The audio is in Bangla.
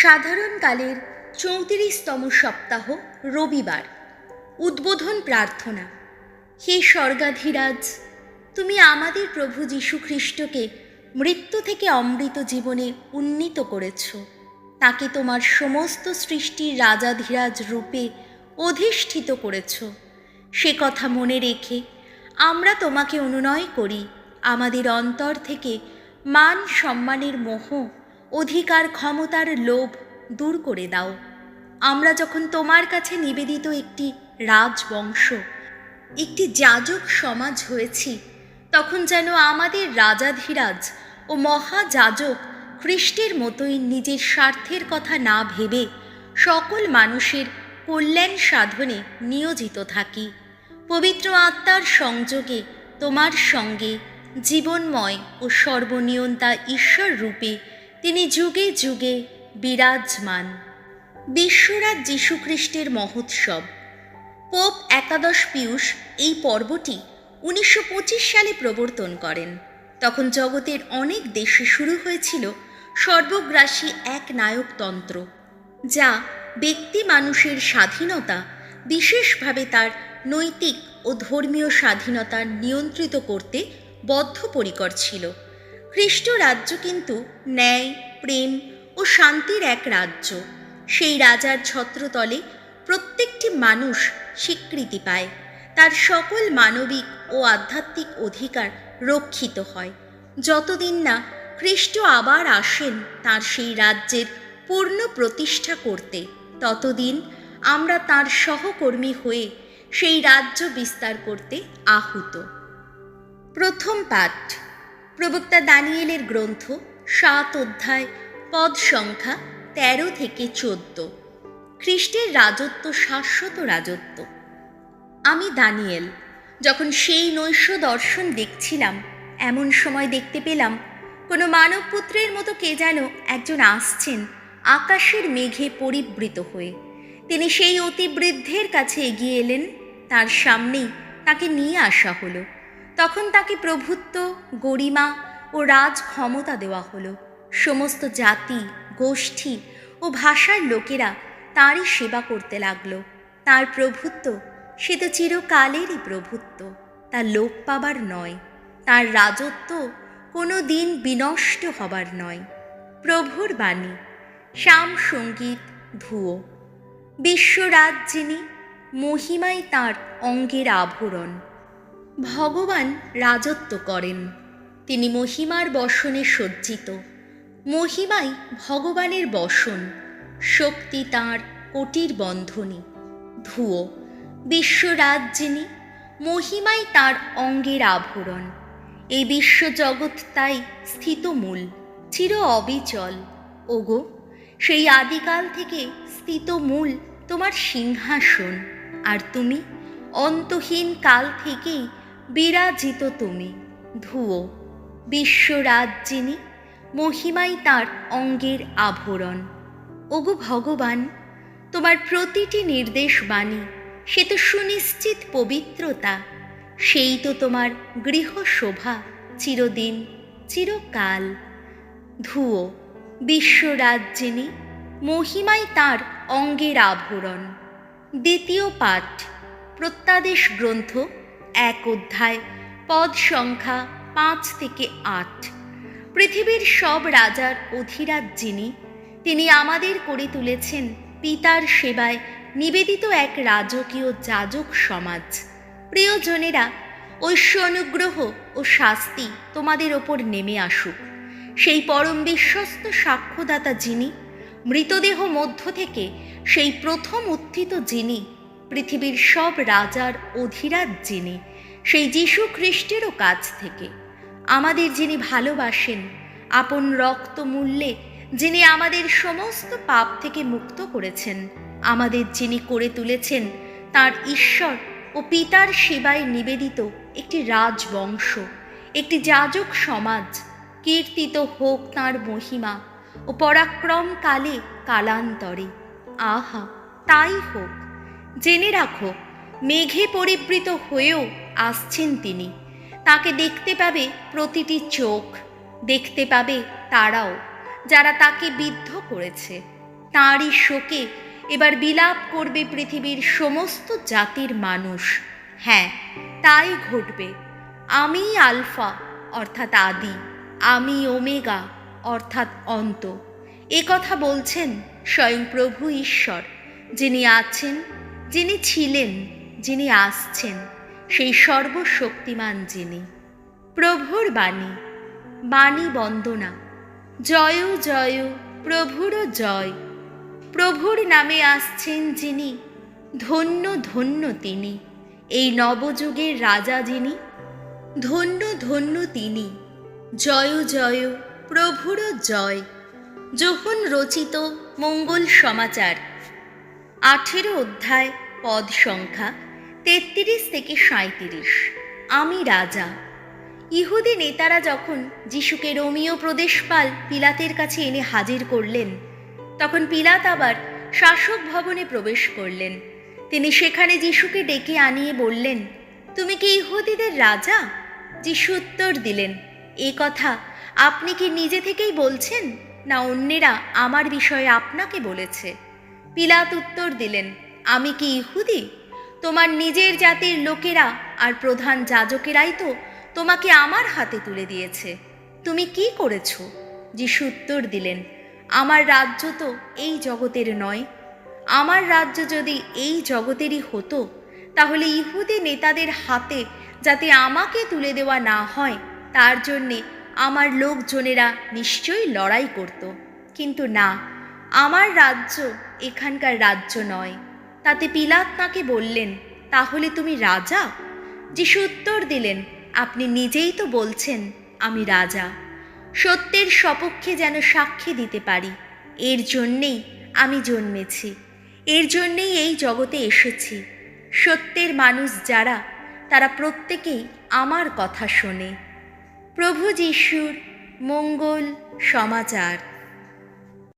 সাধারণকালের চৌত্রিশতম সপ্তাহ রবিবার। উদ্বোধন প্রার্থনা। হে স্বর্গাধিরাজ, তুমি আমাদের প্রভু যীশুখ্রিস্টকে মৃত্যু থেকে অমৃত জীবনে উন্নীত করেছ। তাকে তোমার সমস্ত সৃষ্টির রাজাধিরাজ রূপে অধিষ্ঠিত করেছ। সে কথা মনে রেখে আমরা তোমাকে অনুনয় করি। আমাদের অন্তর থেকে মান সম্মানের মোহ অধিকার ক্ষমতার লোভ দূর করে দাও। আমরা যখন তোমার কাছে নিবেদিত একটি রাজবংশ, একটি যাজক সমাজ হয়েছি, তখন যেন আমাদের রাজাধিরাজ ও মহাযাজক খ্রিস্টের মতোই নিজের স্বার্থের কথা না ভেবে সকল মানুষের কল্যাণ সাধনে নিয়োজিত থাকি। পবিত্র আত্মার সংযোগে তোমার সঙ্গে জীবনময় ও সর্বনিয়ন্তা ঈশ্বর রূপে তিনি যুগে যুগে বিরাজমান। বিশ্বরাজ যীশুখ্রিস্টের মহোৎসব। পোপ একাদশ পিয়ুষ এই পর্বটি উনিশশো পঁচিশ সালে প্রবর্তন করেন। তখন জগতের অনেক দেশে শুরু হয়েছিল সর্বগ্রাসী এক নায়কতন্ত্র, যা ব্যক্তি মানুষের স্বাধীনতা, বিশেষভাবে তার নৈতিক ও ধর্মীয় স্বাধীনতা নিয়ন্ত্রিত করতে বদ্ধপরিকর ছিল। খ্রিস্ট রাজ্য কিন্তু ন্যায়, প্রেম ও শান্তির এক রাজ্য। সেই রাজার ছত্রতলে প্রত্যেকটি মানুষ স্বীকৃতি পায়। তার সকল মানবিক ও আধ্যাত্মিক অধিকার রক্ষিত হয়। যতদিন না খ্রিস্ট আবার আসেন তার সেই রাজ্যের পূর্ণ প্রতিষ্ঠা করতে, ততদিন আমরা তার সহকর্মী হয়ে সেই রাজ্য বিস্তার করতে আহুত। প্রথম পাঠ প্রবক্তা দানিয়েলের গ্রন্থ সাত অধ্যায়, পদ সংখ্যা তেরো থেকে চোদ্দ। খ্রিস্টের রাজত্ব শাশ্বত রাজত্ব। আমি দানিয়েল, যখন সেই নৈশ দর্শন দেখছিলাম, এমন সময় দেখতে পেলাম, কোনো মানবপুত্রের মতো কে যেন একজন আসছেন, আকাশের মেঘে পরিবৃত হয়ে। তিনি সেই অতিবৃদ্ধের কাছে এগিয়ে এলেন, তার সামনেই তাকে নিয়ে আসা হলো। তখন তাকে প্রভুত্ব, গরিমা ও রাজ ক্ষমতা দেওয়া হলো। সমস্ত জাতি, গোষ্ঠী ও ভাষার লোকেরা তারই সেবা করতে লাগল। তার প্রভুত্ব, সে তো চিরকালেরই প্রভুত্ব, তা লোপ পাবার নয়। তার রাজত্ব কোনো দিন বিনষ্ট হবার নয়। প্রভুর বাণী, শ্যাম সংগীত ধুয়ো বিশ্বরাজ যিনি, মহিমাই তার অঙ্গের আভরণ। ভগবান রাজত্ব করেন। তিনি মহিমার বসনে সজ্জিত। মহিমাই ভগবানের বসন শক্তি তাঁর কোটির বন্ধনী। ধুয়ো বিশ্বরাজ যিনি মহিমাই তার অঙ্গের আভরণ এই বিশ্বজগৎ তাই স্থিতমূল চির অবিচল। ওগো, সেই আদিকাল থেকে স্থিতমূল তোমার সিংহাসন। আর তুমি অন্তহীন কাল থেকেই বিরাজিত তুমি। ধুয়ো বিশ্বরাজ যিনি মহিমাই তার অঙ্গের আভরণ। ওগো ভগবান, তোমার প্রতিটি নির্দেশ বাণী, সে তো সুনিশ্চিত পবিত্রতা। সেই তো তোমার গৃহ শোভা চিরদিন, চিরকাল। ধুয়ো বিশ্বরাজ যিনি মহিমাই তার অঙ্গের আভরণ। দ্বিতীয় পাঠ, প্রত্যাদেশ গ্রন্থ এক অধ্যায়, পদ সংখ্যা পাঁচ থেকে আট। পৃথিবীর সব রাজার অধিরাজ যিনি, তিনি আমাদের করে তুলেছেন পিতার সেবায় নিবেদিত এক রাজকীয় যাজক সমাজ। প্রিয়জনেরা, ঐশ্য অনুগ্রহ ও শাস্তি তোমাদের ওপর নেমে আসুক। সেই পরম বিশ্বস্ত সাক্ষ্যদাতা যিনি, মৃতদেহ মধ্য থেকে সেই প্রথম উত্থিত যিনি পৃথিবীর সব রাজার অধিরাজ যিনি, সেই যীশু খ্রিস্টেরও কাছ থেকে। আমাদের যিনি ভালোবাসেন, আপন রক্ত মূল্যে যিনি আমাদের সমস্ত পাপ থেকে মুক্ত করেছেন, আমাদের যিনি করে তুলেছেন, তার ঈশ্বর ও পিতার সেবায় নিবেদিত একটি রাজবংশ, একটি যাজক সমাজ, কীর্তিত হোক তাঁর মহিমা ও পরাক্রম কালে কালান্তরে। আহা, তাই হোক। জেনে রাখো, মেঘে পরিবৃত হয়েও আসছেন তিনি। তাকে দেখতে পাবে প্রতিটি চোখ, দেখতে পাবে তারাও, যারা তাকে বিদ্ধ করেছে। তাঁরই শোকে এবার বিলাপ করবে পৃথিবীর সমস্ত জাতির মানুষ। হ্যাঁ তাই ঘটবে। আমি আলফা, অর্থাৎ আদি। আমি ওমেগা, অর্থাৎ অন্ত। এ কথা বলছেন স্বয়ং প্রভু ঈশ্বর, যিনি আছেন যিনি ছিলেন, যিনি আসছেন, সেই সর্বশক্তিমান যিনি। প্রভুর বাণী বাণী বন্দনা। জয় জয় প্রভুর জয়। প্রভুর নামে আসছেন যিনি, ধন্য ধন্য তিনি। এই নবযুগের রাজা যিনি, ধন্য ধন্য তিনি। জয় জয় প্রভুর জয়। যখন রচিত মঙ্গল সমাচার। আঠেরো অধ্যায়, পদ সংখ্যা তেত্রিশ থেকে সাঁত্রিশ আমি রাজা। ইহুদি নেতারা যখন যিশুকে রোমিও প্রদেশপাল পিলাতের কাছে এনে হাজির করলেন, তখন পিলাত আবার শাসক ভবনে প্রবেশ করলেন। তিনি সেখানে যিশুকে ডেকে আনিয়ে বললেন, তুমি কি ইহুদিদের রাজা? যিশু উত্তর দিলেন, এ কথা আপনি কি নিজে থেকেই বলছেন, না অন্যেরা আমার বিষয়ে আপনাকে বলেছে? পিলাত উত্তর দিলেন, আমি কি ইহুদি? তোমার নিজের জাতির লোকেরা আর প্রধান যাজকেরাই তো তোমাকে আমার হাতে তুলে দিয়েছে। তুমি কি করেছ? যিশু উত্তর দিলেন, আমার রাজ্য তো এই জগতের নয়। আমার রাজ্য যদি এই জগতেরই হতো, তাহলে ইহুদি নেতাদের হাতে যাতে আমাকে তুলে দেওয়া না হয়, তার জন্যে আমার লোকজনেরা নিশ্চয়ই লড়াই করত। কিন্তু না আমার রাজ্য এখানকার রাজ্য নয়। তাতে পিলাত তাকে বললেন, তাহলে তুমি রাজা? যিশু উত্তর দিলেন, আপনি নিজেই তো বলছেন, আমি রাজা। সত্যের সপক্ষে যেন সাক্ষী দিতে পারি, এর জন্যেই আমি জন্মেছি। এর জন্যেই এই জগতে এসেছি। সত্যের মানুষ যারা, তারা প্রত্যেকেই আমার কথা শোনে। প্রভু যিশুর মঙ্গল সমাচার।